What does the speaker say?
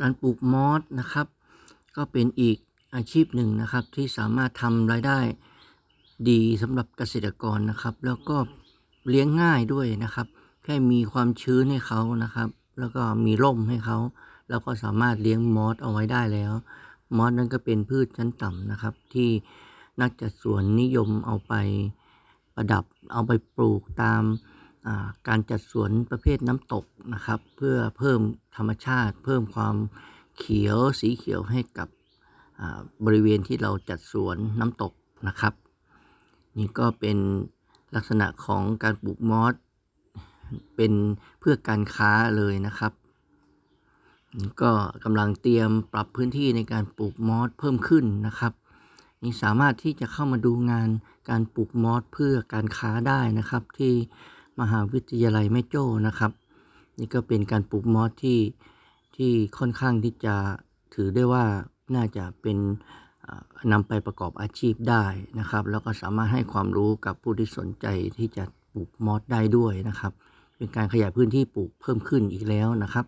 การปลูกมอสนะครับ ก็เป็นอีกอาชีพหนึ่งนะครับ ที่สามารถทำรายได้ดีสำหรับเกษตรกรนะครับ แล้วก็เลี้ยงง่ายด้วยนะครับ แค่มีความชื้นให้เขานะครับ แล้วก็มีร่มให้เขา แล้วก็สามารถเลี้ยงมอสเอาไว้ได้แล้ว มอสนั้นก็เป็นพืชชั้นต่ำนะครับ ที่นักจัดสวนนิยมเอาไปประดับเอาไปปลูกตาม การจัดสวนประเภทน้ำตกนะครับ เพื่อเพิ่มธรรมชาติ เพิ่มความเขียวสีเขียวให้กับบริเวณที่เราจัดสวนน้ำตกนะครับ นี่ก็เป็นลักษณะของการปลูกมอสเป็นเพื่อการค้าเลยนะครับ ก็กำลังเตรียมปรับพื้นที่ในการปลูกมอสเพิ่มขึ้นนะครับ นี่สามารถที่จะเข้ามาดูงานการปลูกมอสเพื่อการค้าได้นะครับที่ มหาวิทยาลัยแม่โจ้นะครับ นี่ก็เป็นการปลูกมอสที่ที่ค่อนข้างที่จะถือได้ว่าน่าจะเป็นนำไปประกอบอาชีพได้นะครับ แล้วก็สามารถให้ความรู้กับผู้ที่สนใจที่จะปลูกมอสได้ด้วยนะครับ เป็นการขยายพื้นที่ปลูกเพิ่มขึ้นอีกแล้วนะครับ